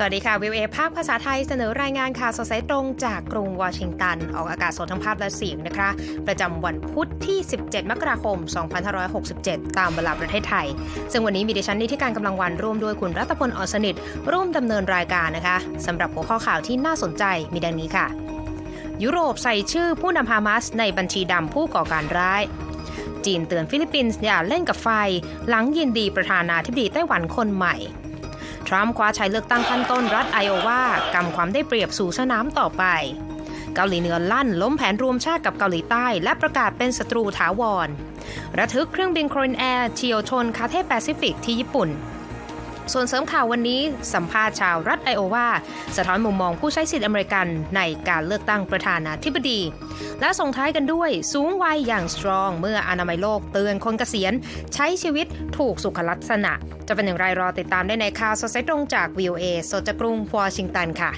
สวัสดีค่ะวิวเอภาคภาษาไทยเสนอรายงานข่าวสดสายตรงจากกรุงวอชิงตัน ออกอากาศสดทั้งภาพและเสียงนะคะ ประจำวันพุธที่ 17 มกราคม 2567 ตามเวลาประเทศไทย ซึ่งวันนี้มีดิฉันนิติการกำลังวันร่วมด้วยคุณรัตพลอ่อนสนิท ร่วมดำเนินรายการนะคะสำหรับหัวข้อข่าวที่น่าสนใจมีดังนี้ค่ะ ยุโรปใส่ชื่อผู้นำฮามาสในบัญชีดำผู้ก่อการร้ายจีนเตือนฟิลิปปินส์อย่าเล่นกับไฟ หลังยินดีประธานาธิบดีไต้หวันคนใหม่ ทรัมป์คว้าชัยเลือกตั้งขั้นต้นรัฐไอโอวากำความได้เปรียบสู่สนามต่อไป เกาหลีเหนือลั่นล้มแผนรวมชาติกับเกาหลีใต้ และประกาศเป็นศัตรูถาวร ระทึกเครื่องบินโครนแอร์เฉียวชนคาเทแปซิฟิกที่ญี่ปุ่น ส่วนเสริมข่าววันนี้สัมภาษณ์ชาวรัฐไอโอวาสะท้อนมุมมองผู้ใช้สิทธิอเมริกันในการเลือกตั้งประธานาธิบดี และส่งท้ายกันด้วยสูงวัยอย่างสตรอง เมื่ออนามัยโลกเตือนคนเกษียณ ใช้ชีวิตถูกสุขลักษณะ จะเป็นอย่างไรรอติดตามได้ในข่าวสดสายตรงจาก VOA สดจากกรุงวอชิงตันค่ะ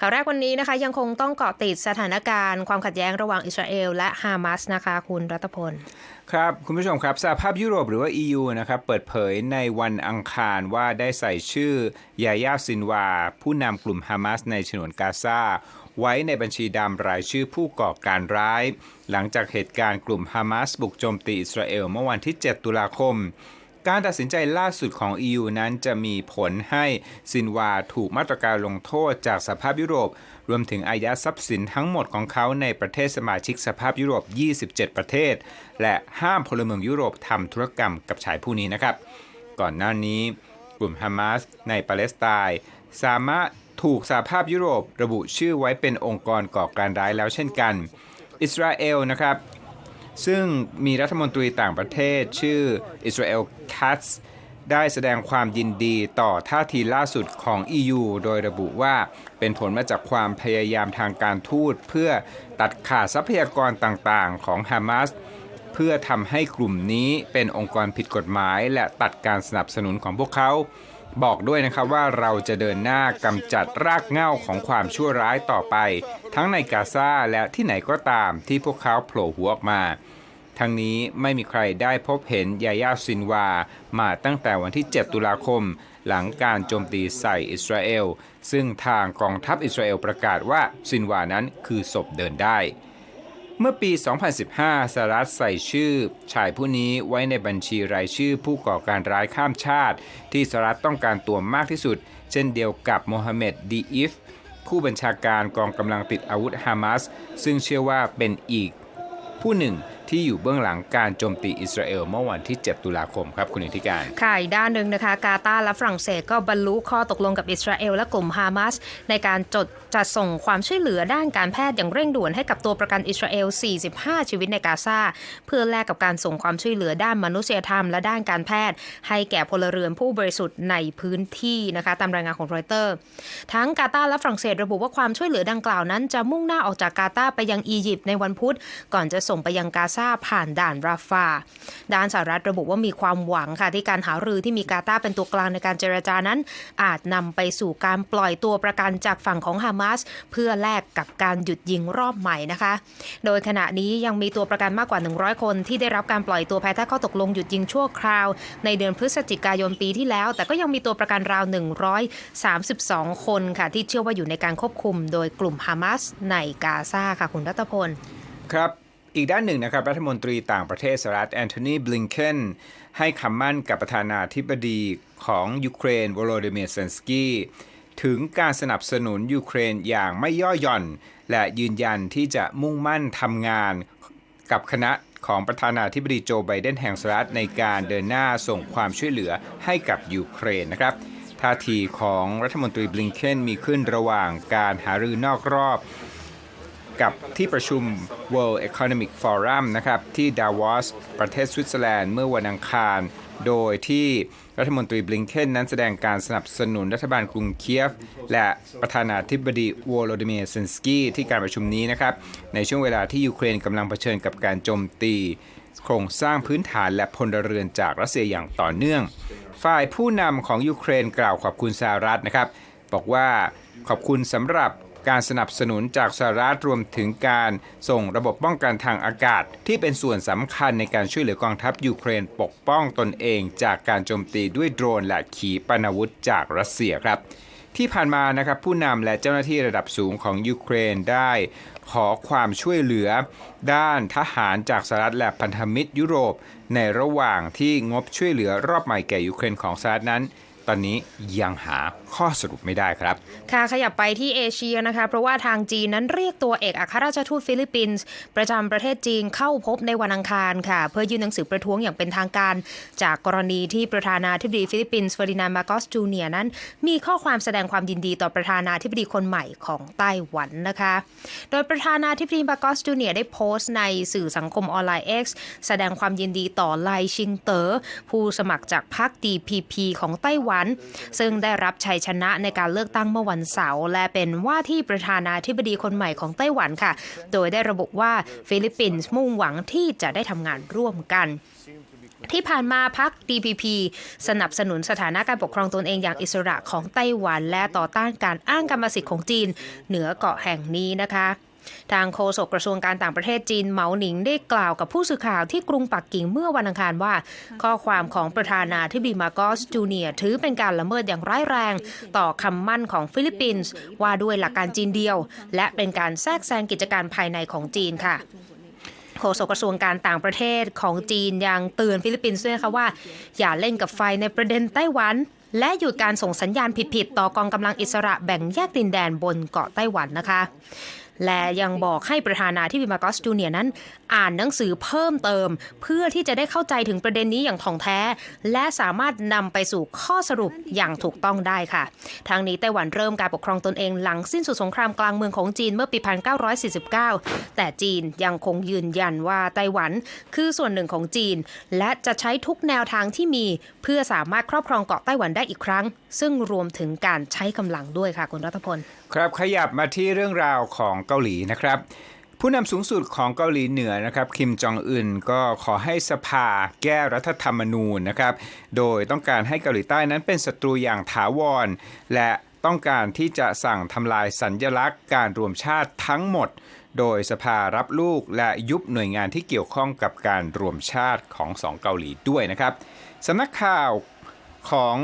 ข่าวแรกวันนี้นะคะยังคงต้องเกาะติดสถานการณ์ความขัดแย้งระหว่างอิสราเอลและฮามาสนะคะคุณรัตพล ครับ คุณผู้ชมครับสหภาพยุโรปหรือว่า EU นะครับเปิดเผยในวันอังคารว่าได้ใส่ชื่อยายาซินวา ผู้นำกลุ่มฮามาสในฉนวนกาซาไว้ในบัญชีดำรายชื่อผู้ก่อการร้าย หลังจากเหตุการณ์กลุ่มฮามาสบุกโจมตีอิสราเอลเมื่อวันที่ 7 ตุลาคม การตัดสินใจล่าสุดของ EU นั้นจะมีผลให้ซินวาถูกมาตรการลงโทษจากสหภาพยุโรป รวมถึงอายัดทรัพย์สินทั้งหมดของเขาในประเทศสมาชิกสภาพยุโรป 27 ประเทศ และห้ามพลเมืองยุโรปทำธุรกรรมกับชายผู้นี้นะครับ ก่อนหน้านี้กลุ่มฮามาสในปาเลสไตน์สามารถถูกสหภาพยุโรประบุชื่อไว้เป็นองค์กรก่อการร้ายแล้วเช่นกัน อิสราเอลนะครับ ซึ่งมีรัฐมนตรีต่างประเทศชื่ออิสราเอลคัตส์ ได้แสดงความยินดีต่อท่าทีล่าสุดของ EU โดยระบุว่าเป็นผลมาจากความพยายามทางการทูตเพื่อตัดขาดทรัพยากรต่างๆ ของฮามาสเพื่อทำให้กลุ่มนี้เป็นองค์กรผิดกฎหมาย และตัดการสนับสนุนของพวกเขาบอกด้วยนะครับว่าเราจะเดินหน้ากำจัดรากเหง้าของความชั่วร้ายต่อไป ทั้งในกาซาและที่ไหนก็ตามที่พวกเขาโผล่หัวออกมา ทั้งนี้ไม่มีใครได้พบเห็นยายาซินวา มาตั้งแต่วันที่ 7 ตุลาคม หลังการโจมตีใส่อิสราเอล ซึ่งทางกองทัพอิสราเอลประกาศว่าซินวานั้นคือศพเดินได้ เมื่อปี 2015สหรัฐใส่ชื่อ ชายผู้นี้ไว้ในบัญชีรายชื่อผู้ก่อการร้ายข้ามชาติ ที่สหรัฐต้องการตัวมากที่สุด เช่นเดียวกับโมฮัมเหม็ดดีอิฟผู้บัญชาการกองกำลังติดอาวุธฮามาสซึ่งเชื่อว่าเป็นอีก ผู้หนึ่ง ที่อยู่เบื้องหลังการโจมตีอิสราเอลเมื่อวันที่ 7 ตุลาคมครับคุณอิทธิการค่ะอีกด้านหนึ่งนะคะ กาตาร์และฝรั่งเศสก็บรรลุข้อตกลงกับอิสราเอลและกลุ่มฮามาสในการจดจัดส่งความช่วยเหลือด้านการแพทย์อย่างเร่งด่วนให้กับตัวประกันอิสราเอล 45 ชีวิตในกาซาเพื่อแลกกับการส่งความช่วยเหลือด้านมนุษยธรรมและด้านการแพทย์ ให้แก่พลเรือนผู้บริสุทธิ์ในพื้นที่นะคะตามรายงานของรอยเตอร์ ทั้งกาตาร์และฝรั่งเศสระบุว่าความช่วยเหลือดังกล่าวนั้น จะมุ่งหน้าออกจากกาตาร์ไปยังอียิปต์ในวันพุธ ก่อนจะส่งไปยังกาซาผ่านด่านราฟา ด้านสหรัฐระบุว่ามีความหวังค่ะที่การหารือที่มีกาตาเป็นตัวกลางในการเจรจานั้น อาจนำไปสู่การปล่อยตัวประกันจากฝั่งของฮามาสเพื่อแลกกับการหยุดยิงรอบใหม่นะคะ โดยขณะนี้ยังมีตัวประกันมากกว่า 100 คนที่ได้รับการปล่อยตัวภายใต้ข้อตกลงหยุดยิงชั่วคราว ในเดือนพฤศจิกายนปีที่แล้ว แต่ก็ยังมีตัวประกันราว 132 คนค่ะ ที่เชื่อว่าอยู่ในการควบคุมโดยกลุ่มฮามาสในกาซาค่ะ คุณรัตพล ครับ อีกด้านหนึ่งนะครับรัฐมนตรีต่างประเทศสหรัฐแอนโทนีบลิงเคนให้คำมั่นกับประธานาธิบดีของยูเครนวโลดิเมียร์เซนสกี้ถึงการสนับสนุนยูเครนอย่างไม่ย่อหย่อน และยืนยันที่จะมุ่งมั่นทำงานกับคณะของประธานาธิบดีโจไบเดนแห่งสหรัฐในการเดินหน้าส่งความช่วยเหลือให้กับยูเครนนะครับท่าทีของรัฐมนตรีบลิงเคนมีขึ้นระหว่างการหารือนอกรอบ กับที่ประชุม World Economic Forum นะครับที่ดาวอสประเทศสวิตเซอร์แลนด์เมื่อวันอังคาร โดยที่รัฐมนตรีบลิงเคนนั้นแสดงการสนับสนุนรัฐบาลกรุงเคียฟ และประธานาธิบดีวโลดิเมียร์เซนสกี้ที่การประชุมนี้นะครับ ในช่วงเวลาที่ยูเครนกำลังเผชิญกับการโจมตี โครงสร้างพื้นฐานและพลเรือนจากรัสเซียอย่างต่อเนื่อง ฝ่ายผู้นำของยูเครนกล่าวขอบคุณสหรัฐนะครับ บอกว่าขอบคุณสำหรับ การสนับสนุนจากสหรัฐรวมถึงการส่งระบบป้องกันทางอากาศ ที่เป็นส่วนสำคัญในการช่วยเหลือกองทัพยูเครนปกป้องตนเองจากการโจมตีด้วยโดรนและขีปนาวุธจากรัสเซียครับ ที่ผ่านมานะครับผู้นำและเจ้าหน้าที่ระดับสูงของยูเครนได้ขอความช่วยเหลือ ด้านทหารจากสหรัฐและพันธมิตรยุโรป ในระหว่างที่งบช่วยเหลือรอบใหม่แก่ยูเครนของสหรัฐนั้น ตอนนี้ยังหาข้อสรุปไม่ได้ครับ ค่ะขยับไปที่เอเชียนะคะ เพราะว่าทางจีนนั้นเรียกตัวเอกอัครราชทูตฟิลิปปินส์ประจำประเทศจีนเข้าพบในวันอังคารค่ะ เพื่อยื่นหนังสือประท้วงอย่างเป็นทางการ จากกรณีที่ประธานาธิบดีฟิลิปปินส์เฟอร์ดินานด์มาโกสจูเนียนั้น มีข้อความแสดงความยินดีต่อประธานาธิบดีคนใหม่ของไต้หวันนะคะ โดยประธานาธิบดีมาโกสจูเนียได้โพสต์ในสื่อสังคมออนไลน์ X แสดงความยินดีต่อไลชิงเตอ๋อผู้สมัครจากพรรค DPP ของไต้หวันซึ่งได้รับชัยชนะในการเลือกตั้งเมื่อวันเสาร์และเป็นว่าที่ประธานาธิบดีคนใหม่ของไต้หวันค่ะ โดยได้ระบุว่าฟิลิปปินส์มุ่งหวังที่จะได้ทำงานร่วมกันที่ผ่านมาพรรค DPP สนับสนุนสถานะการปกครองตนเองอย่างอิสระของไต้หวัน และต่อต้านการอ้างกรรมสิทธิ์ของจีน เหนือเกาะแห่งนี้นะคะ ทางโฆษกกระทรวงการต่างประเทศจีนเหมาหนิงได้กล่าวกับผู้สื่อข่าวที่กรุงปักกิ่งเมื่อวันอังคารว่า ข้อความของประธานาธิบดีมาโกสจูเนียร์ถือเป็นการละเมิดอย่างร้ายแรง ต่อคำมั่นของฟิลิปปินส์ว่าด้วยหลักการจีนเดียว และเป็นการแทรกแซงกิจการภายในของจีนค่ะโฆษกกระทรวงการต่างประเทศของจีนยังเตือนฟิลิปปินส์ด้วยนะคะว่า อย่าเล่นกับไฟในประเด็นไต้หวัน และหยุดการส่งสัญญาณผิดๆต่อกองกำลังอิสระแบ่งแยกดินแดนบนเกาะไต้หวันนะคะ และยังบอกให้ประธานาธิบดีมาโกสจูเนียนั้น อ่านหนังสือเพิ่มเติม เพื่อที่จะได้เข้าใจถึงประเด็นนี้อย่างถ่องแท้ และสามารถนำไปสู่ข้อสรุปอย่างถูกต้องได้ค่ะ ทางนี้ไต้หวันเริ่มการปกครองตนเองหลังสิ้นสุดสงครามกลางเมืองของจีนเมื่อปี 1949 แต่จีนยังคงยืนยันว่าไต้หวัน คือส่วนหนึ่งของจีน และจะใช้ทุกแนวทางที่มี เพื่อสามารถครอบครองเกาะไต้หวันได้อีกครั้ง ซึ่งรวมถึงการใช้กำลังด้วยค่ะคุณรัฐพล ครับขยับมาที่เรื่องราวของเกาหลีนะครับ ผู้นำสูงสุดของเกาหลีเหนือนะครับคิมจองอึนก็ขอให้สภาแก้รัฐธรรมนูญนะครับ โดยต้องการให้เกาหลีใต้นั้นเป็นศัตรูอย่างถาวร และต้องการที่จะสั่งทำลายสัญญลักษณ์การรวมชาติทั้งหมด โดยสภารับลูกและยุบหน่วยงานที่เกี่ยวข้องกับการรวมชาติของสองเกาหลีด้วยนะครับสำนักข่าวของ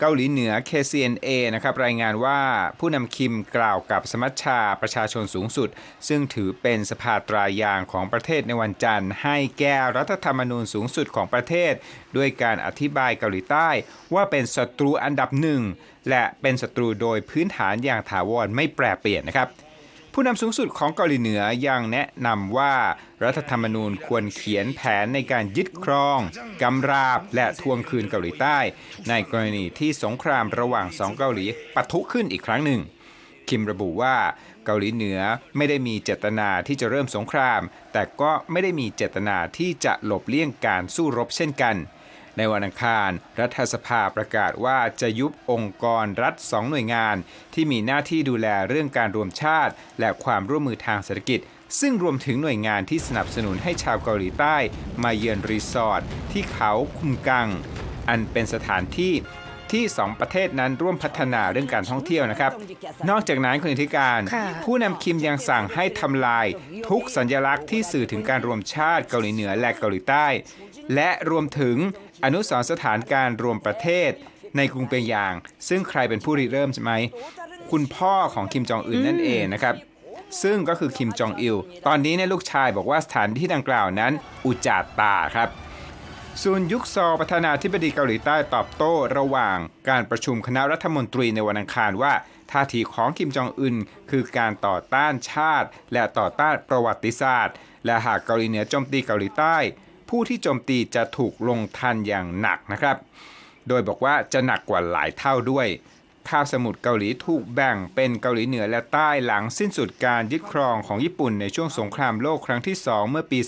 เกาหลีเหนือ KCNA นะครับรายงานว่าผู้นำคิมกล่าวกับสมัชชาประชาชนสูงสุด ซึ่งถือเป็นสภาตรายางของประเทศในวันจันทร์ ให้แก้รัฐธรรมนูญสูงสุดของประเทศ ด้วยการอธิบายเกาหลีใต้ ว่าเป็นศัตรูอันดับหนึ่ง และเป็นศัตรูโดยพื้นฐานอย่างถาวรไม่แปรเปลี่ยนนะครับ ผู้นำสูงสุดของเกาหลีเหนือยังแนะนำว่ารัฐธรรมนูญควรเขียนแผนในการยึดครองกำราบและทวงคืนเกาหลีใต้ ในกรณีที่สงครามระหว่างสองเกาหลีปะทุขึ้นอีกครั้งหนึ่ง คิมระบุว่าเกาหลีเหนือไม่ได้มีเจตนาที่จะเริ่มสงคราม แต่ก็ไม่ได้มีเจตนาที่จะหลบเลี่ยงการสู้รบเช่นกัน ในวันอังคาร รัฐสภาประกาศว่าจะยุบองค์กรรัฐสองหน่วยงาน ที่มีหน้าที่ดูแลเรื่องการรวมชาติ และความร่วมมือทางเศรษฐกิจ ซึ่งรวมถึงหน่วยงานที่สนับสนุนให้ชาวเกาหลีใต้ มาเยือนรีสอร์ทที่เขาคุมกัง อันเป็นสถานที่ที่สองประเทศนั้นร่วมพัฒนาเรื่องการท่องเที่ยวนะครับ นอกจากนั้นคุณธิการค่ะผู้นำคิมยังสั่งให้ทำลาย ทุกสัญลักษณ์ที่สื่อถึงการรวมชาติเกาหลีเหนือและเกาหลีใต้ และรวมถึง อนุสรสถานการรวมประเทศในกรุงเปียงยาง ซึ่งใครเป็นผู้ริเริ่มใช่ไหม คุณพ่อของคิมจองอึนนั่นเองนะครับ ซึ่งก็คือคิมจองอิล ตอนนี้เนี่ยลูกชายบอกว่าสถานที่ดังกล่าวนั้น อุจจาตาครับส่วนยุคซอประธานาธิบดีเกาหลีใต้ตอบโต้ระหว่างการประชุมคณะรัฐมนตรีในวันอังคารว่าท่าทีของคิมจองอึนคือการต่อต้านชาติ และต่อต้านประวัติศาสตร์ และหากเกาหลีเหนือโจมตีเกาหลีใต้ ผู้ที่โจมตีจะถูกลงทันอย่างหนักนะครับ โดยบอกว่าจะหนักกว่าหลายเท่าด้วยคาบสมุทรเกาหลีถูกแบ่งเป็นเกาหลีเหนือและใต้หลังสิ้นสุดการยึดครองของญี่ปุ่นในช่วงสงครามโลกครั้งที่ 2 เมื่อปี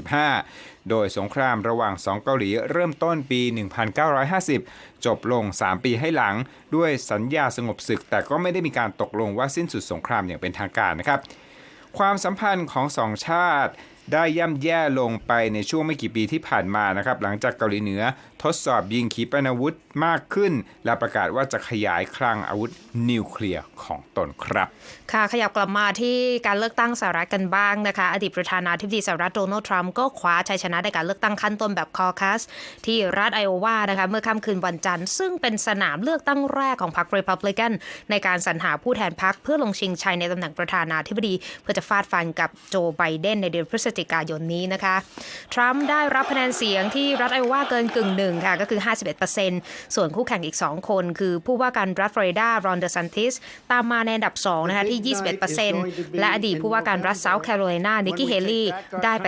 2945 โดยสงครามระหว่างสองเกาหลีเริ่มต้นปี 1950 จบลง 3 ปีให้หลัง ด้วยสัญญาสงบศึก แต่ก็ไม่ได้มีการตกลงว่าสิ้นสุดสงครามอย่างเป็นทางการนะครับ ความสัมพันธ์ของสองชาติ ได้ย่ำแย่ลงไปในช่วงไม่กี่ปีที่ผ่านมานะครับหลังจากเกาหลีเหนือทดสอบยิงขีปนาวุธมากขึ้น และประกาศว่าจะขยายคลังอาวุธนิวเคลียร์ของตนครับ ค่ะขยับกลับมาที่การเลือกตั้งสหรัฐกันบ้างนะคะ อดีตประธานาธิบดีสหรัฐโดนัลด์ทรัมป์ก็คว้าชัยชนะในการเลือกตั้งขั้นต้นแบบคอคัส ที่รัฐไอโอวานะคะเมื่อค่ำคืนวันจันทร์ ซึ่งเป็นสนามเลือกตั้งแรกของพรรครีพับลิกันในการสรรหาผู้แทนพรรคเพื่อลงชิงชัยในตำแหน่งประธานาธิบดี เพื่อจะฟาดฟันกับโจไบเดนในเดือนพฤศจิกายนนี้นะคะทรัมป์ได้รับคะแนนเสียงที่รัฐไอโอวาเกินกึ่งหนึ่ง่งค่ะก็คือ 51%ส่วนคู่แข่งอีก 2 คน คือผู้ว่าการรัฐฟลอริดารอนเดอซันติสตามมาในอันดับ 2 นะคะที่ 21%และอดีตผู้ว่าการรัฐเซาท์แคโรไลนานิกกี้เฮลี่ได้ไป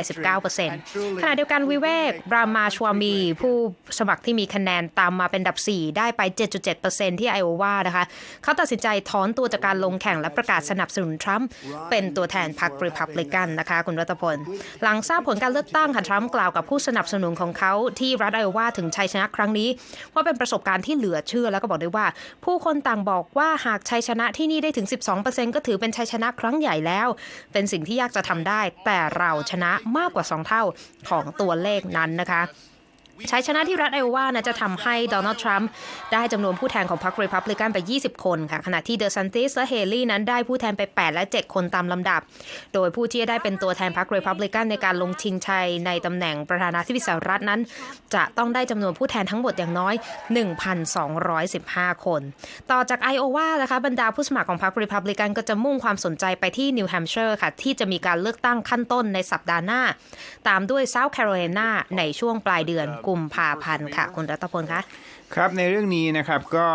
19%ขณะเดียวกันวิเวกบรามาชวามี ผู้สมัครที่มีคะแนนตามมาเป็นอันดับ 4 ได้ไป 7.7%ที่ไอโอวานะคะเขาตัดสินใจถอนตัวจากการลงแข่งและประกาศสนับสนุนทรัมป์เป็นตัวแทนพรรครีพับลิกันนะคะคุณรัตพล หลังทราบผลการเลือกตั้งค่ะทรัมป์กล่าวกับผู้สนับสนุนของเขาที่รัฐไอโอวาถึงชัยชนะครั้งนี้ ว่าเป็นประสบการณ์ที่เหลือเชื่อแล้วก็บอกด้วยว่า ผู้คนต่างบอกว่าหากชัยชนะที่นี่ได้ถึง 12%ก็ถือเป็นชัยชนะครั้งใหญ่แล้ว เป็นสิ่งที่ยากจะทำได้ แต่เราชนะมากกว่า 2 เท่าของตัวเลขนั้นนะคะ ชัยชนะที่รัฐไอโอวานะจะทำให้โดนัลด์ทรัมป์ได้จำนวนผู้แทนของพรรครีพับลิกันไป 20 คนค่ะ ขณะที่เดอะซันติสและเฮลี่นั้นได้ผู้แทนไป 8 และ 7 คนตามลำดับ โดยผู้ที่จะได้เป็นตัวแทนพรรครีพับลิกันในการลงชิงชัยในตำแหน่งประธานาธิบดีสหรัฐนั้น จะต้องได้จำนวนผู้แทนทั้งหมดอย่างน้อย 1,215 คน ต่อจากไอโอวานะคะบรรดาผู้สมัครของพรรครีพับลิกันก็จะมุ่งความสนใจไปที่นิวแฮมป์เชอร์ค่ะที่จะมีการเลือกตั้งขั้นต้นในสัปดาห์หน้า ตามด้วยเซาท์แคโรไลนาในช่วงปลายเดือนกุมภาพันธ์ค่ะ คุณรัตพลคะครับในเรื่องนี้นะครับก็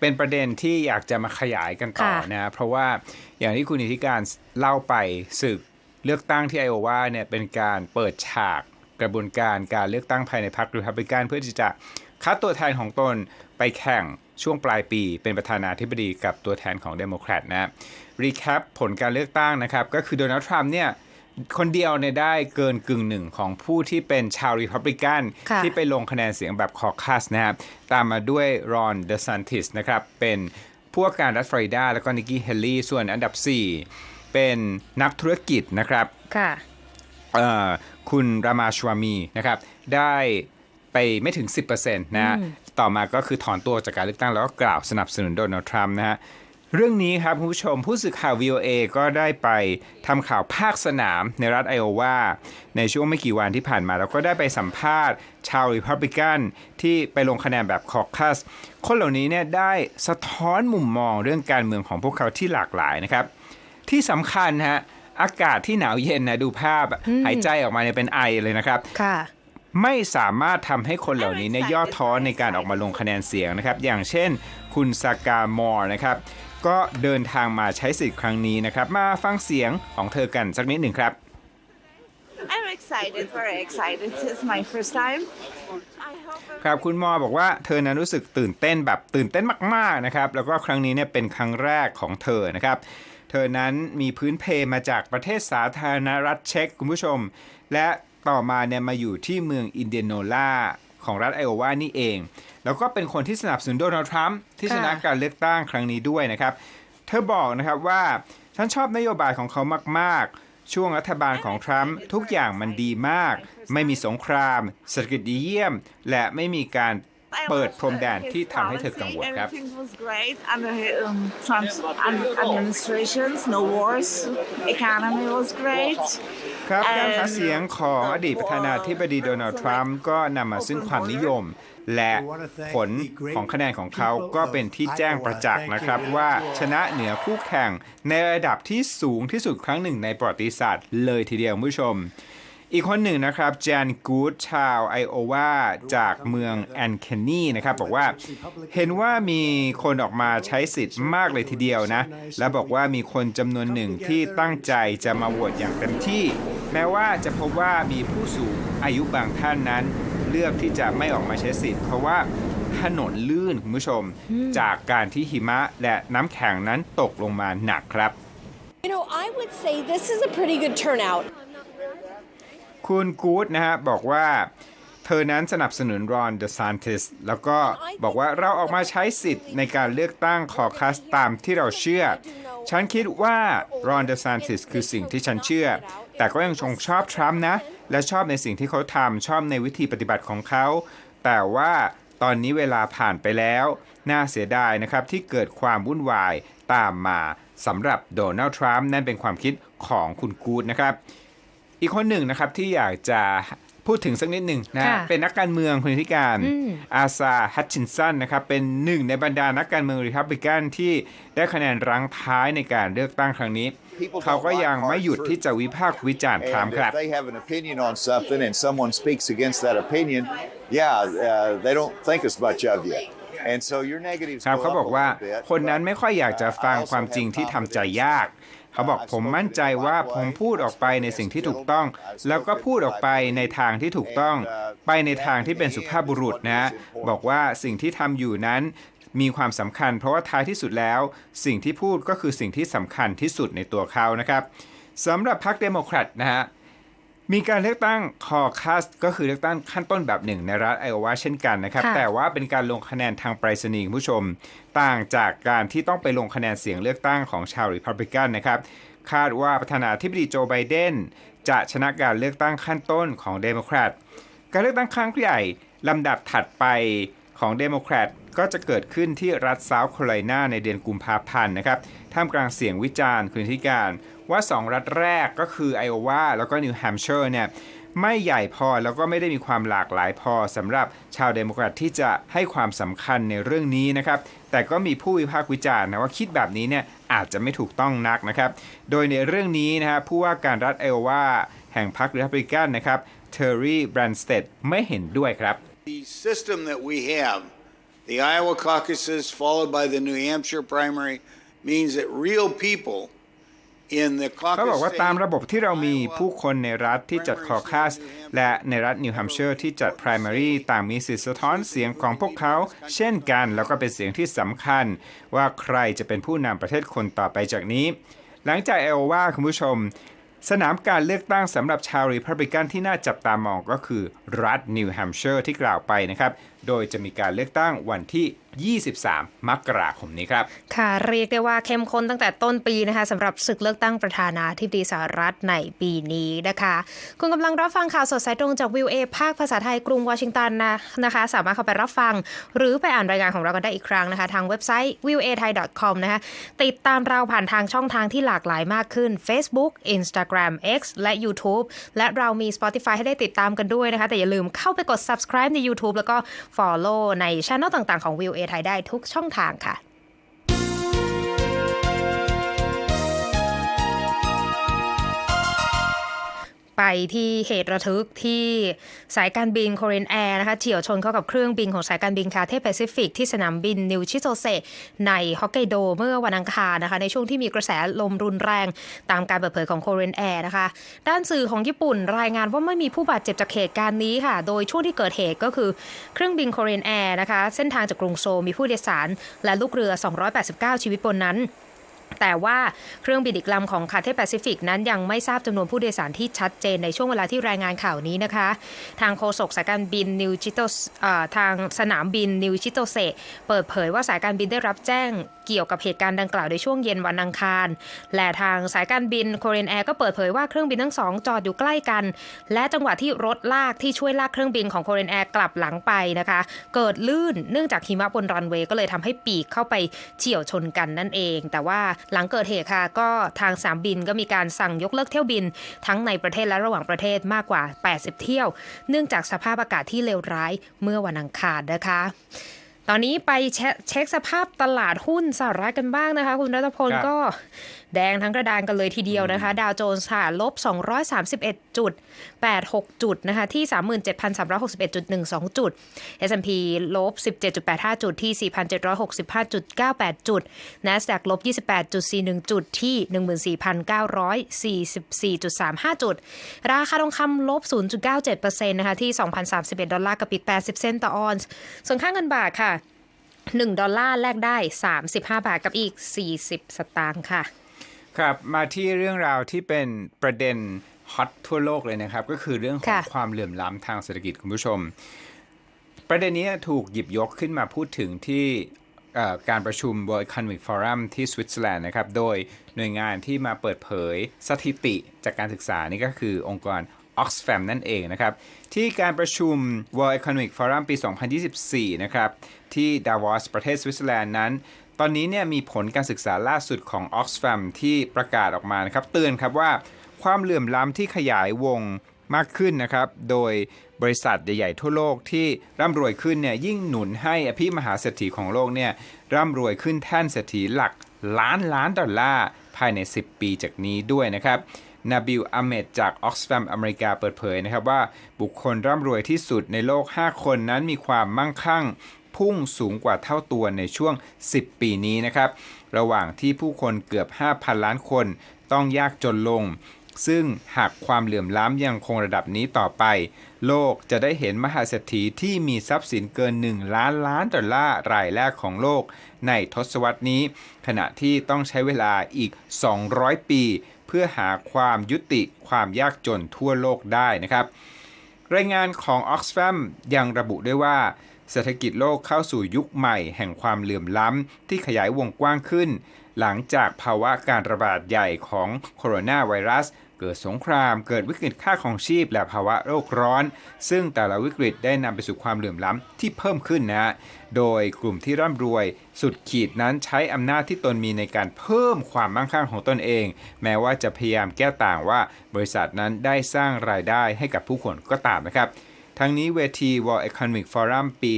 เป็นประเด็นที่อยากจะมาขยายกันต่อค่ะนะเพราะว่าอย่างที่คุณอิทธิการเล่าไปศึกเลือกตั้งที่ไอโอวาเนี่ยเป็นการเปิดฉากกระบวนการการเลือกตั้งภายในพรรครีพับลิกันเพื่อที่จะคัดตัวแทนของตนไปแข่งช่วงปลายปีเป็นประธานาธิบดีกับตัวแทนของเดโมแครตนะรีแคปผลการเลือกตั้งนะครับ ก็คือโดนัลด์ทรัมป์เนี่ย คนเดียวเนี่ยได้เกินกึ่งหนึ่งของผู้ที่เป็นชาวรีพับลิกันค่ะที่ไปลงคะแนนเสียงแบบคอคัสนะครับ ตามมาด้วยรอนเดซันติสนะครับ เป็นผู้ว่าการรัฐฟลอริดา แล้วก็นิกกี้เฮลลี่ ส่วนอันดับ 4 เป็นนักธุรกิจนะครับค่ะเอ่อคุณรามาชวามีนะครับ ได้ไปไม่ถึง 10%นะฮะต่อมาก็คือถอนตัวจากการเลือกตั้งแล้วก็กล่าวสนับสนุนโดนัลด์ทรัมป์นะฮะ เรื่องนี้ครับคุณผู้ชมผู้สื่อข่าว VOA ก็ได้ไปทำข่าวภาคสนามในรัฐไอโอวาในช่วงไม่กี่วันที่ผ่านมา แล้วก็ได้ไปสัมภาษณ์ ชาวริพับลิกันที่ไปลงคะแนนแบบคอคัส คนเหล่านี้เนี่ยได้สะท้อนมุมมองเรื่องการเมืองของพวกเขาที่หลากหลายนะครับ ที่สำคัญฮะอากาศที่หนาวเย็นนะดูภาพอะหายใจออกมาเนี่ยเป็นไอเลยนะครับค่ะไม่สามารถทำให้คนเหล่านี้ในยย่อท้อในการออกมาลงคะแนนเสียงนะครับ อย่างเช่น คุณซากามอร์นะครับ ก็เดินทางมาใช้สิทธิ์ครั้งนี้นะครับ มาฟังเสียงของเธอกันสักนิดหนึ่งครับ I'm excited, very excited. It's my first time. I hope ครับคุณมอบอกว่าเธอนั้นรู้สึกตื่นเต้นแบบตื่นเต้นมากๆนะครับ แล้วก็ครั้งนี้เนี่ยเป็นครั้งแรกของเธอนะครับ เธอนั้นมีพื้นเพมาจากประเทศสาธารณรัฐเช็กคุณผู้ชม และต่อมาเนี่ยมาอยู่ที่เมืองอินเดียโนลา ของรัฐไอโอวานี่เอง แล้วก็เป็นคนที่สนับสนุนโดนัลด์ทรัมป์ที่ชนะค่ะการเลือกตั้งครั้งนี้ด้วยนะครับ เธอบอกนะครับว่าฉันชอบนโยบายของเขามาก ๆ ช่วงรัฐบาลของทรัมป์ทุกอย่างมันดีมาก ไม่มีสงครามเศรษฐกิจดีเยี่ยม และไม่มีการ I เปิด love พรมแดน his ที่ทำให้เธอ policy. กังวลครับ Everything was great under um, Trump's ad- administrations. No wars. Economy was great. ครับเอ่อการหาเสียงของอดีตประธานาธิบดีโดนัลด์ทรัมป์ก็นำมาซึ่งความนิยม และผลของคะแนนของเขาก็เป็นที่แจ้งประจักษ์นะครับว่าชนะเหนือคู่แข่งในระดับที่สูงที่สุดครั้งหนึ่งในประวัติศาสตร์เลยทีเดียวคุณผู้ชม อีกคนหนึ่งนะครับแจนกูดชาวไอโอวาจากเมืองแอนเคนนีนะครับบอกว่าเห็นว่ามีคนออกมาใช้สิทธิ์มากเลยทีเดียวนะ และบอกว่ามีคนจำนวนหนึ่งที่ตั้งใจจะมาโหวตอย่างเต็มที่ แม้ว่าจะพบว่ามีผู้สูงอายุบางท่านนั้น เลือกที่จะไม่ออกมาใช้สิทธิ์เพราะว่าถนนลื่นคุณผู้ชม จากการที่หิมะและน้ำแข็งนั้นตกลงมาหนักครับ You know, I would say this is a pretty good turnout. คุณกู๊ดนะฮะบอกว่าเธอนั้นสนับสนุนรอนเดอะซานติสแล้วก็บอกว่าเราออกมาใช้สิทธิ์ในการเลือกตั้งคอคัสตามที่เราเชื่อ ฉันคิดว่ารอนเดอะซานติสคือสิ่งที่ฉันเชื่อ แต่ก็ยังชงชอบทรัมป์นะ และชอบในสิ่งที่เขาทำชอบในวิธีปฏิบัติของเขา แต่ว่าตอนนี้เวลาผ่านไปแล้ว น่าเสียดายนะครับที่เกิดความวุ่นวายตามมาสำหรับโดนัลด์ทรัมป์นั่นเป็นความคิดของคุณกูดนะครับ อีกคนหนึ่งนะครับที่อยากจะพูดถึงสักนิดหนึ่งนะค่ะเป็นนักการเมืองคนที่การอืมอาซาฮัตชินสันนะครับเป็นหนึ่งในบรรดานักการเมืองริพับลิกันที่ได้คะแนนรั้งท้ายในการเลือกตั้งครั้งนี้ เขาก็ยังไม่หยุดที่จะวิพากษ์วิจารณ์ทรัม And ป์ครับ if they have an opinion on something and someone speaks against that opinion, yeah, uh, they don't think as much of you. And so your negatives ครับ go เขา up บอก a ว่า little bit, คนนั้น but, ไม่ค่อยอยากจะ uh, ฟัง I also ความจริง have ที่ทำใจ confidence ยาก เขาบอกผมมั่นใจว่าผมพูดออกไปในสิ่งที่ถูกต้อง แล้วก็พูดออกไปในทางที่ถูกต้อง ไปในทางที่เป็นสุภาพบุรุษนะ บอกว่าสิ่งที่ทำอยู่นั้นมีความสำคัญ เพราะว่าท้ายที่สุดแล้ว สิ่งที่พูดก็คือสิ่งที่สำคัญที่สุดในตัวเขานะครับสำหรับพรรคเดโมแครตนะฮะ มีการเลือกตั้งคอคัสก็คือเลือกตั้งขั้นต้นแบบหนึ่งในรัฐไอโอวาเช่นกันนะครับค่ะแต่ว่าเป็นการลงคะแนนทางไปรษณีย์คุณผู้ชม ต่างจากการที่ต้องไปลงคะแนนเสียงเลือกตั้งของชาวริพับลิกันนะครับ คาดว่าประธานาธิบดีโจไบเดนจะชนะการเลือกตั้งขั้นต้นของเดโมแครตการเลือกตั้งครั้งใหญ่ลำดับถัดไปของเดโมแครตก็จะเกิดขึ้นที่รัฐเซาท์แคโรไลนาในเดือนกุมภาพันธ์นะครับท่ามกลางเสียงวิจารณ์คุณธิการ ว่า 2 รัฐแรกก็คือไอโอวาแล้วก็นิวแฮมป์เชอร์เนี่ยไม่ใหญ่พอแล้วก็ไม่ได้มีความหลากหลายพอสำหรับชาวเดโมแครตที่จะให้ความสำคัญในเรื่องนี้นะครับ แต่ก็มีผู้วิพากษ์วิจารณ์นะว่าคิดแบบนี้เนี่ยอาจจะไม่ถูกต้องนักนะครับ โดยในเรื่องนี้นะฮะผู้ว่าการรัฐไอโอวาแห่งพรรครีพับลิกันนะครับเทอร์รี่แบรนสเตดไม่เห็นด้วยครับ The system that we have, the Iowa caucuses followed by the New Hampshire primary, means that real people เขาบอกว่าตามระบบที่เรามีผู้คนในรัฐที่จัดคอคัสและในรัฐนิวแฮมป์เชอร์ที่จัด primary ต่างมีสิทธิสะท้อนเสียงของพวกเขา เช่นกัน แล้วก็เป็นเสียงที่สำคัญ ว่าใครจะเป็นผู้นำประเทศคนต่อไปจากนี้ หลังจากเอโอวาคุณผู้ชม สนามการเลือกตั้งสำหรับชาวรีพับลิกันที่น่าจับตามองก็คือรัฐนิวแฮมป์เชอร์ที่กล่าวไปนะครับโดยจะมีการเลือกตั้งวันที่ 23 มกราคมนี้ครับ ค่ะเรียกได้ว่าเข้มข้นตั้งแต่ต้นปีนะคะสำหรับศึกเลือกตั้งประธานาธิบดีสหรัฐในปีนี้นะคะ คุณกำลังรับฟังข่าวสดสายตรงจากวิวเอภาคภาษาไทยกรุงวอชิงตันนะนะคะ สามารถเข้าไปรับฟัง หรือไปอ่านรายงานของเรากันได้อีกครั้งนะคะ ทางเว็บไซต์ v i e w a t h a i com นะคะติดตามเราผ่านทางช่องทางที่หลากหลายมากขึ้น Facebook Instagram X และ YouTube และเรามี Spotify ให้ได้ติดตามกันด้วยนะคะ แต่อย่าลืมเข้าไปกด subscribe ใน YouTube แล้วก็ follow ในช่องต่างๆของ v i e w a ไทยได้ทุกช่องทางค่ะ ไปที่เหตุระทึกที่สายการบินโคเรนแอร์นะคะเฉียวชนเข้ากับเครื่องบินของสายการบินคาเทแปซิฟิกที่สนามบินนิวชิโตเซในฮอกไกโดเมื่อวันอังคารนะคะในช่วงที่มีกระแสลมรุนแรงตามการเปิดเผยของโคเรนแอร์นะคะด้านสื่อของญี่ปุ่นรายงานว่าไม่มีผู้บาดเจ็บจากเหตุการณ์นี้ค่ะ โดยช่วงที่เกิดเหตุก็คือเครื่องบินโคเรนแอร์นะคะเส้นทางจากกรุงโซมีผู้โดยสาร และลูกเรือ 289 ชีวิตบนนั้น แต่ว่าเครื่องบินอีกลำของคาเทแปซิฟิกนั้นยังไม่ทราบจำนวนผู้โดยสารที่ชัดเจนในช่วงเวลาที่รายงานข่าวนี้นะคะ ทางโฆษกสายการบินนิวจิโตทางสนามบินนิวชิโตเซเปิดเผยว่าสายการบินได้รับแจ้งเกี่ยวกับเหตุการณ์ดังกล่าวในช่วงเย็นวันอังคาร และทางสายการบินโคเรนแอร์ก็เปิดเผยว่าเครื่องบินทั้งสองจอดอยู่ใกล้กัน และจังหวะที่รถลากที่ช่วยลากเครื่องบินของโคเรนแอร์กลับหลังไปนะคะ เกิดลื่นเนื่องจากหิมะบนรันเวย์ก็เลยทำให้ปีกเข้าไปเฉี่ยวชนกันนั่นเอง แต่ว่าหลังเกิดเหตุค่ะ ก็ทางสนามบินก็มีการสั่งยกเลิกเที่ยวบิน ทั้งในประเทศและระหว่างประเทศมากกว่า 80 เที่ยว เนื่องจากสภาพอากาศที่เลวร้ายเมื่อวันอังคารนะคะตอนนี้ไปเช็คเช็คสภาพตลาดหุ้นสหรัฐกันบ้างนะคะ คุณรัตพลครับก็ แดงทั้งกระดานกันเลยทีเดียวนะคะ ดาวโจนส์ค่ะลบ 231จุด86 จุดนะคะที่ 37,361.12 จุด S&P ลบ 17.85 จุดที่ 4,765.98 จุด NASDAQ ลบ 28.41 จุดที่ 14,944.35 จุด ราคาทองคำลบ 0.97%นะคะที่ 2,031 ดอลลาร์กับอีก 80 เซนต์ต่อออนซ์ส่วนค่าเงินบาทค่ะ 1 ดอลลาร์แลกได้ 35 บาทกับอีก 40 สตางค์ค่ะ ครับมาที่เรื่องราวที่เป็นประเด็นฮอตทั่วโลกเลยนะครับ ก็คือเรื่องของค่ะความเหลื่อมล้ำทางเศรษฐกิจคุณผู้ชม ประเด็นนี้ถูกหยิบยกขึ้นมาพูดถึงที่เอ่อการประชุม World Economic Forum ที่สวิตเซอร์แลนด์นะครับ โดยหน่วยงานที่มาเปิดเผยสถิติจากการศึกษานี่ก็คือองค์กร Oxfam นั่นเองนะครับ ที่การประชุม World Economic Forum ปี 2024 นะครับ ที่ดาวอสประเทศสวิตเซอร์แลนด์นั้น ตอนนี้เนี่ยมีผลการศึกษาล่าสุดของ Oxfam ที่ประกาศออกมานะครับเตือนครับว่าความเหลื่อมล้ำที่ขยายวงมากขึ้นนะครับ โดยบริษัทใหญ่ๆทั่วโลกที่ร่ำรวยขึ้นเนี่ยยิ่งหนุนให้อภิมหาเศรษฐีของโลกเนี่ยร่ำรวยขึ้นแท่นเศรษฐีหลักล้านล้านดอลลาร์ภายใน 10 ปีจากนี้ด้วยนะครับนาบิลอเมดจาก Oxfam อเมริกาเปิดเผยนะครับว่าบุคคลร่ำรวยที่สุดในโลก 5 คนนั้นมีความมั่งคั่ง พุ่งสูงกว่าเท่าตัวในช่วง 10 ปีนี้นะครับ ระหว่างที่ผู้คนเกือบ 5,000 ล้านคนต้องยากจนลง ซึ่งหากความเหลื่อมล้ำยังคงระดับนี้ต่อไป โลกจะได้เห็นมหาเศรษฐีที่มีทรัพย์สินเกิน 1 ล้านล้านดอลลาร์รายแรกของโลก ในทศวรรษนี้ ขณะที่ต้องใช้เวลาอีก 200 ปี เพื่อหาความยุติความยากจนทั่วโลกได้นะครับรายงานของ Oxfam ยังระบุด้วยว่า เศรษฐกิจโลกเข้าสู่ยุคใหม่แห่งความเหลื่อมล้ำที่ขยายวงกว้างขึ้น หลังจากภาวะการระบาดใหญ่ของโคโรนาไวรัส เกิดสงคราม เกิดวิกฤตค่าของชีพ และภาวะโลกร้อน ซึ่งแต่ละวิกฤตได้นำไปสู่ความเหลื่อมล้ำที่เพิ่มขึ้นนะฮะโดยกลุ่มที่ร่ำรวย สุดขีดนั้นใช้อำนาจที่ตนมีในการเพิ่มความมั่งคั่งของตนเอง แม้ว่าจะพยายามแก้ต่างว่า บริษัทนั้นได้สร้างรายได้ให้กับผู้คนก็ตามนะครับ ทั้งนี้เวที World Economic Forum ปี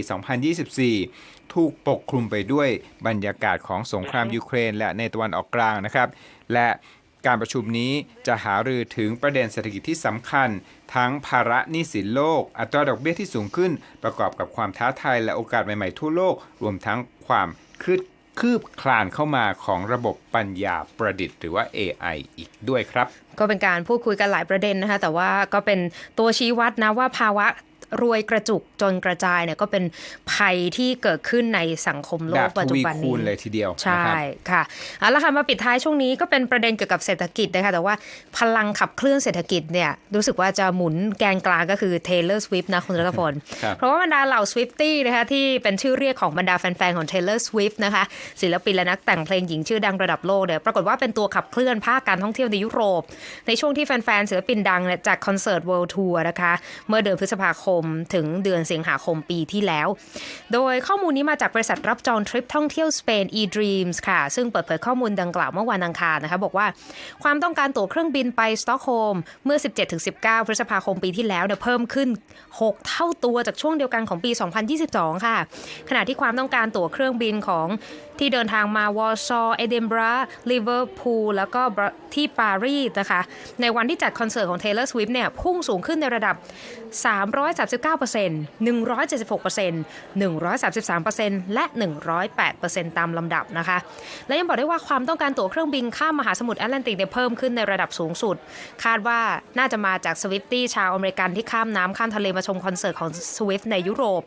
2024 ถูกปกคลุมไปด้วยบรรยากาศของสงครามยูเครน และในตะวันออกกลางนะครับ และการประชุมนี้จะหารือถึงประเด็นเศรษฐกิจที่สำคัญ ทั้งภาระหนี้สินโลก อัตราดอกเบี้ยที่สูงขึ้น ประกอบกับความท้าทายและโอกาสใหม่ ๆ ทั่วโลก รวมทั้งความคืดคืบคลานเข้ามาของระบบปัญญาประดิษฐ์หรือว่า AI อีกด้วยครับ ก็เป็นการพูดคุยกันหลายประเด็นนะคะ แต่ว่าก็เป็นตัวชี้วัดนะว่าภาวะ รวยกระจุกจนกระจายเนี่ยก็เป็นภัยที่เกิดขึ้นในสังคมโลแบกบปัจทจุวีบันคูนี้ณเลยทีเดียวใช่นะครับค่ะเอาละค่ะมาปิดท้ายช่วงนี้ก็เป็นประเด็นเกี่ยวกับเศรษฐกิจนะคะแต่ว่าพลังขับเคลื่อนเศรษฐกิจเนี่ยรู้สึกว่าจะหมุนแกนกลางก็คือ Taylor Swift นะคุณรัตพลครับเพราะว่าบรรดาเหล่า Swiftie นะคะที่เป็นชื่อเรียกของบรรดาแฟนๆของ Taylor Swift นะคะศิลปินและนักแต่งเพลงหญิงชื่อดังระดับโลกเนี่ยปรากฏว่าเป็นตัวขับเคลื่อนภาคการท่องเที่ยวในยุโรป ในช่วงที่แฟนๆศิลปินดังเนี่ยจัดคอนเสิร์ต World Tour นะคะเมื่อเดือนพฤษภาคมถึงเดือนสิงหาคมปีที่แล้ว โดยข้อมูลนี้มาจากบริษัทรับจองทริปท่องเที่ยวสเปน eDreams ค่ะ ซึ่งเปิดเผยข้อมูลดังกล่าวเมื่อวันอังคารนะคะ บอกว่าความต้องการตั๋วเครื่องบินไปสต็อกโฮล์มเมื่อ 17-19 พฤษภาคมปีที่แล้วเนี่ยเพิ่มขึ้น 6 เท่าตัวจากช่วงเดียวกันของปี 2022 ค่ะ ขณะที่ความต้องการตั๋วเครื่องบินของที่เดินทางมาวอร์ซอเอเดนบราลิเวอร์พูลแล้วก็ที่ปารีสนะคะ ในวันที่จัดคอนเสิร์ตของ Taylor Swift เนี่ยพุ่งสูงขึ้นในระดับ 339% 176% 133%และ 108%ตามลำดับนะคะ และยังบอกได้ว่าความต้องการตั๋วเครื่องบินข้ามมหาสมุทรแอตแลนติกเนี่ยเพิ่มขึ้นในระดับสูงสุด คาดว่าน่าจะมาจากสวิฟตี้ชาวอเมริกันที่ข้ามน้ำข้ามทะเลมาชมคอนเสิร์ตของสวิฟในยุโรป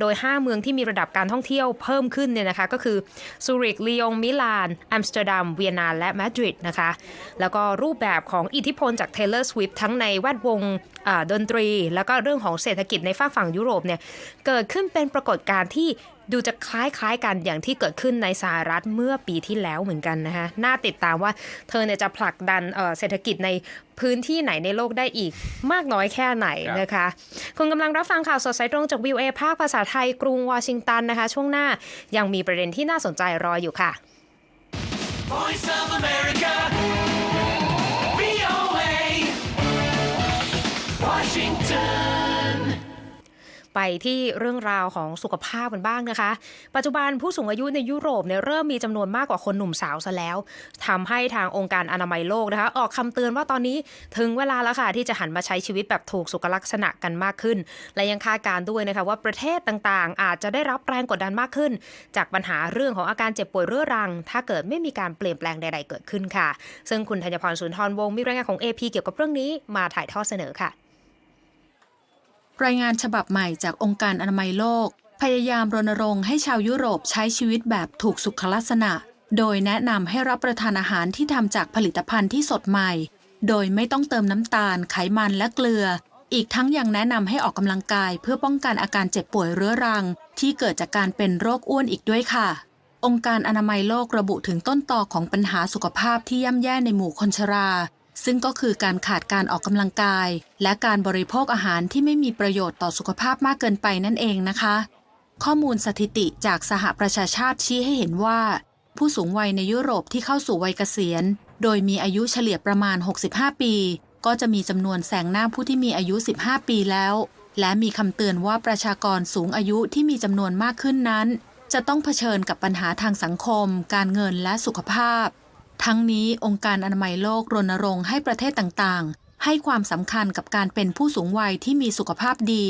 โดย 5 เมืองที่มีระดับการท่องเที่ยวเพิ่มขึ้นเนี่ยนะคะก็คือซูริกลียงมิลานอัมสเตอร์ดัมเวียนนาและมาดริดนะคะแล้วก็รูปแบบของอิทธิพลจาก Taylor Swift ทั้งในแวดวงดนตรีแล้วก็ก็เรื่องของเศรษฐกิจในฝั่งฝั่งยุโรปเนี่ยเกิดขึ้นเป็นปรากฏการณ์ที่ดูจะคล้ายๆกันอย่างที่เกิดขึ้นในสหรัฐเมื่อปีที่แล้วเหมือนกันนะคะน่าติดตามว่าเธอเนี่ยจะผลักดันเอ่อเศรษฐกิจในพื้นที่ไหนในโลกได้อีกมากน้อยแค่ไหนนะคะคุณกำลังรับฟังข่าวสดสายตรงจากวิวเอภาคภาษาไทยกรุงวอชิงตันนะคะ ช่วงหน้ายังมีประเด็นที่น่าสนใจรออยู่ค่ะ Voice of America. ไปที่เรื่องราวของสุขภาพกันบ้างนะคะ ปัจจุบันผู้สูงอายุในยุโรปเนี่ยเริ่มมีจำนวนมากกว่าคนหนุ่มสาวซะแล้วทำให้ทางองค์การอนามัยโลกนะคะ ออกคำเตือนว่าตอนนี้ถึงเวลาแล้วค่ะ ที่จะหันมาใช้ชีวิตแบบถูกสุขลักษณะกันมากขึ้น และยังคาดการ์ด้วยนะคะว่าประเทศต่างๆ อาจจะได้รับแรงกดดันมากขึ้น จากปัญหาเรื่องของอาการเจ็บป่วยเรื้อรัง ถ้าเกิดไม่มีการเปลี่ยนแปลงใด ๆ เกิดขึ้นค่ะ ซึ่งคุณธัญพรสุนทรวงศ์มีรายงานของ AP เกี่ยวกับเรื่องนี้มาถ่ายทอดเสนอค่ะ รายงานฉบับใหม่จากองค์การอนามัยโลก พยายามรณรงค์ให้ชาวยุโรปใช้ชีวิตแบบถูกสุขลักษณะ โดยแนะนำให้รับประทานอาหารที่ทำจากผลิตภัณฑ์ที่สดใหม่ โดยไม่ต้องเติมน้ำตาล ไขมันและเกลือ อีกทั้งยังแนะนำให้ออกกำลังกายเพื่อป้องกันอาการเจ็บป่วยเรื้อรัง ที่เกิดจากการเป็นโรคอ้วนอีกด้วยค่ะ องค์การอนามัยโลกระบุถึงต้นตอของปัญหาสุขภาพที่ย่ำแย่ในหมู่คนชรา ซึ่งก็คือการขาดการออกกำลังกาย และการบริโภคอาหารที่ไม่มีประโยชน์ต่อสุขภาพมากเกินไปนั่นเองนะคะ ข้อมูลสถิติจากสหประชาชาติชี้ให้เห็นว่า ผู้สูงวัยในยุโรปที่เข้าสู่วัยเกษียณ โดยมีอายุเฉลี่ยประมาณ 65 ปี ก็จะมีจำนวนแสงหน้าผู้ที่มีอายุ 15 ปีแล้ว และมีคำเตือนว่าประชากรสูงอายุที่มีจำนวนมากขึ้นนั้น จะต้องเผชิญกับปัญหาทางสังคม การเงินและสุขภาพ ทั้งนี้องค์การอนามัยโลกรณรงค์ให้ประเทศต่างๆ ให้ความสำคัญกับการเป็นผู้สูงวัยที่มีสุขภาพดี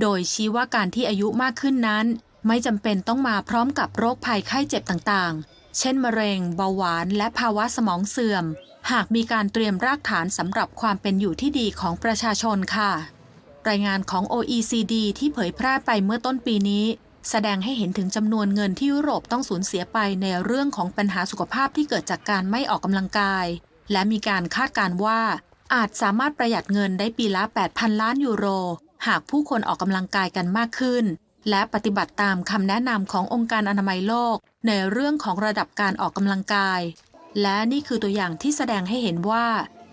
โดยชี้ว่าการที่อายุมากขึ้นนั้น ไม่จำเป็นต้องมาพร้อมกับโรคภัยไข้เจ็บต่างๆ เช่น มะเร็ง เบาหวาน และภาวะสมองเสื่อม หากมีการเตรียมรากฐานสำหรับความเป็นอยู่ที่ดีของประชาชนค่ะ รายงานของ OECD ที่เผยแพร่ไปเมื่อต้นปีนี้ แสดงให้เห็นถึงจำนวนเงินที่ยุโรปต้องสูญเสียไปในเรื่องของปัญหาสุขภาพที่เกิดจากการไม่ออกกำลังกาย และมีการคาดการว่า อาจสามารถประหยัดเงินได้ปีละ 8,000 ล้านยูโร หากผู้คนออกกำลังกายกันมากขึ้น และปฏิบัติตามคำแนะนำขององค์การอนามัยโลก ในเรื่องของระดับการออกกำลังกาย และนี่คือตัวอย่างที่แสดงให้เห็นว่า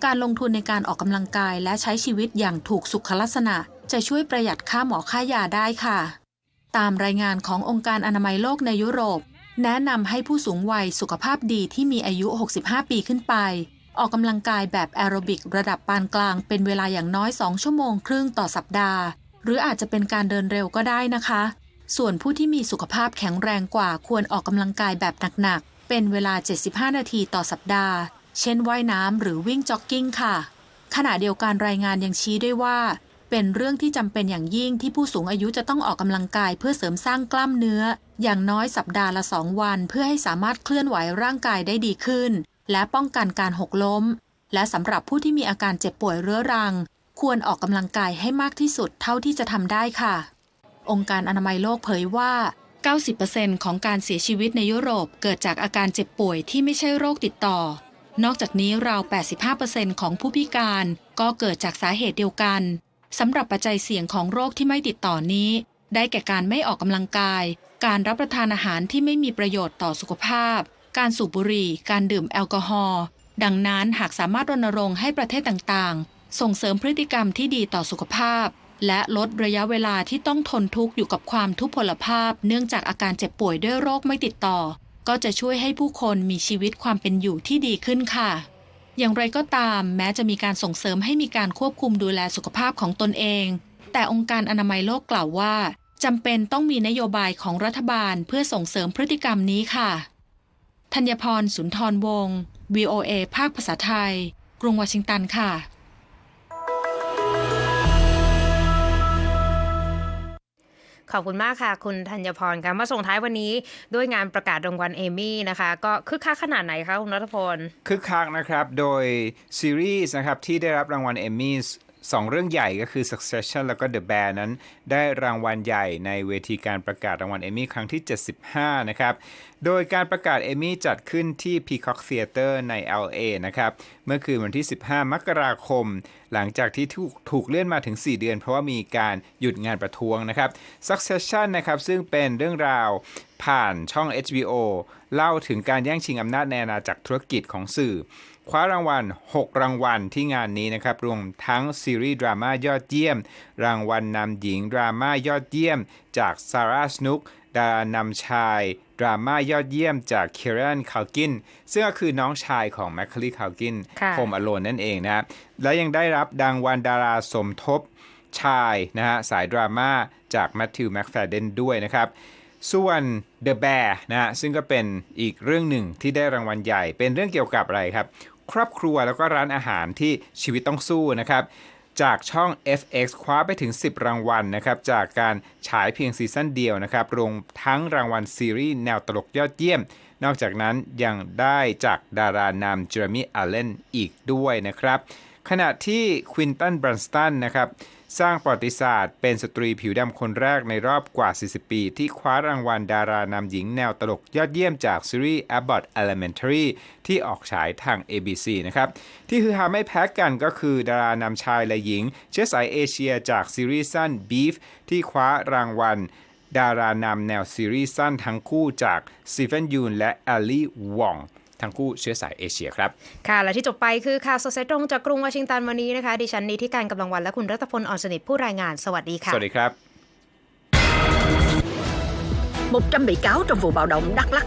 การลงทุนในการออกกำลังกายและใช้ชีวิตอย่างถูกสุขลักษณะ จะช่วยประหยัดค่าหมอค่ายาได้ค่ะ ตามรายงานขององค์การอนามัยโลกในยุโรป แนะนำให้ผู้สูงวัยสุขภาพดีที่มีอายุ 65 ปีขึ้นไป ออกกำลังกายแบบแอโรบิกระดับปานกลางเป็นเวลาอย่างน้อย 2 ชั่วโมงครึ่งต่อสัปดาห์ หรืออาจจะเป็นการเดินเร็วก็ได้นะคะ ส่วนผู้ที่มีสุขภาพแข็งแรงกว่าควรออกกำลังกายแบบหนักๆ เป็นเวลา 75 นาทีต่อสัปดาห์ เช่นว่ายน้ำหรือวิ่งจ็อกกิ้งค่ะ ขณะเดียวกันรายงานยังชี้ด้วยว่า เป็นเรื่องที่จำเป็นอย่างยิ่งที่ผู้สูงอายุจะต้องออกกำลังกายเพื่อเสริมสร้างกล้ามเนื้อ อย่างน้อยสัปดาห์ละสองวัน เพื่อให้สามารถเคลื่อนไหวร่างกายได้ดีขึ้น และป้องกันการหกล้ม และสำหรับผู้ที่มีอาการเจ็บป่วยเรื้อรัง ควรออกกำลังกายให้มากที่สุดเท่าที่จะทำได้ค่ะ องค์การอนามัยโลกเผยว่า 90%ของการเสียชีวิตในยุโรปเกิดจากอาการเจ็บป่วยที่ไม่ใช่โรคติดต่อ นอกจากนี้ราว 85%ของผู้พิการก็เกิดจากสาเหตุเดียวกัน สำหรับปัจจัยเสี่ยงของโรคที่ไม่ติดต่อนี้ ได้แก่การไม่ออกกำลังกาย การรับประทานอาหารที่ไม่มีประโยชน์ต่อสุขภาพ การสูบบุหรี่ การดื่มแอลกอฮอล์ดังนั้นหากสามารถรณรงค์ให้ประเทศต่างๆ ส่งเสริมพฤติกรรมที่ดีต่อสุขภาพ และลดระยะเวลาที่ต้องทนทุกข์อยู่กับความทุพพลภาพ เนื่องจากอาการเจ็บป่วยด้วยโรคไม่ติดต่อ ก็จะช่วยให้ผู้คนมีชีวิตความเป็นอยู่ที่ดีขึ้นค่ะ อย่างไรก็ตามแม้จะมีการส่งเสริมให้มีการควบคุมดูแลสุขภาพของตนเอง แต่องค์การอนามัยโลกกล่าวว่าจำเป็นต้องมีนโยบายของรัฐบาลเพื่อส่งเสริมพฤติกรรมนี้ค่ะธัญพรสุนทรวงศ์ VOA ภาคภาษาไทย กรุงวอชิงตันค่ะ ขอบคุณมากค่ะ คุณธัญพรค่ะมาส่งท้ายวันนี้ด้วยงานประกาศรางวัลเอมี่นะคะ ก็คึกคักขนาดไหนคะคุณรัฐพลคึกคักนะครับ โดยซีรีส์นะครับที่ได้รับรางวัลเอมมี่ สองเรื่องใหญ่ก็คือ Succession แล้วก็ The Bear นั้น ได้รางวัลใหญ่ในเวทีการประกาศรางวัลเอมี่ครั้งที่ 75 นะครับ โดยการประกาศเอมมี่จัดขึ้นที่ Peacock Theater ใน LA นะครับ เมื่อคืนวันที่ 15 มกราคม หลังจากที่ถูกถูกเลื่อนมาถึง 4 เดือน เพราะว่ามีการหยุดงานประท้วงนะครับ Succession นะครับ ซึ่งเป็นเรื่องราวผ่านช่อง HBO เล่าถึงการแย่งชิงอำนาจในอาณาจักรธุรกิจของสื่อ คว้ารางวัล 6 รางวัลที่งานนี้นะครับ รวมทั้งซีรีส์ดราม่ายอดเยี่ยม รางวัลนำหญิงดราม่ายอดเยี่ยม จากซาร่าสนุกดารานำชาย ดราม่ายอดเยี่ยมจากเคเรนคาลกินซึ่งก็คือน้องชายของแมคคลีคาลกินค่ะโฮมอโลนนั่นเองนะครับและยังได้รับรางวัลดาราสมทบชายนะฮะสายดราม่าจากแมทธิวแม็กแฟเดนด้วยนะครับ ส่วน The Bear นะฮะซึ่งก็เป็นอีกเรื่องหนึ่งที่ได้รางวัลใหญ่ เป็นเรื่องเกี่ยวกับอะไรครับ ครอบครัวแล้วก็ร้านอาหารที่ชีวิตต้องสู้นะครับจากช่อง FX คว้าไปถึง 10 รางวัลนะครับจากการฉายเพียงซีซั่นเดียวนะครับรวมทั้งรางวัลซีรีส์แนวตลกยอดเยี่ยม นอกจากนั้นยังได้จากดารานำเจอร์มี่อัลเลนอีกด้วยนะครับขณะที่ควินตันบรันสตันนะครับ สร้างประวัติศาสตร์ เป็นสตรีผิวดำคนแรกในรอบกว่า 40 ปี ที่คว้ารางวัลดารานำหญิงแนวตลกยอดเยี่ยมจากซีรีส์ Abbott Elementary ที่ออกฉายทาง ABC นะครับ ที่คือฮาไม่แพ้กันก็คือดารานำชายและหญิง เชื้อสายเอเชียจากซีรีส์สั้น Beef ที่คว้ารางวัลดารานำแนวซีรีส์สั้นทั้งคู่จากซีเฟนยูนและแอลลี่วอง ทั้งคู่เชื้อสายเอเชียครับ ค่ะ และที่จบไปคือข่าวสดสายตรงจากกรุงวอชิงตันวันนี้นะคะ ดิฉันนีที่การกำลังวันและคุณรัตพลอ่อนสนิทผู้รายงาน สวัสดีค่ะ สวัสดีครับ 100 bị cáo trong vụ bạo động Đắk Lắk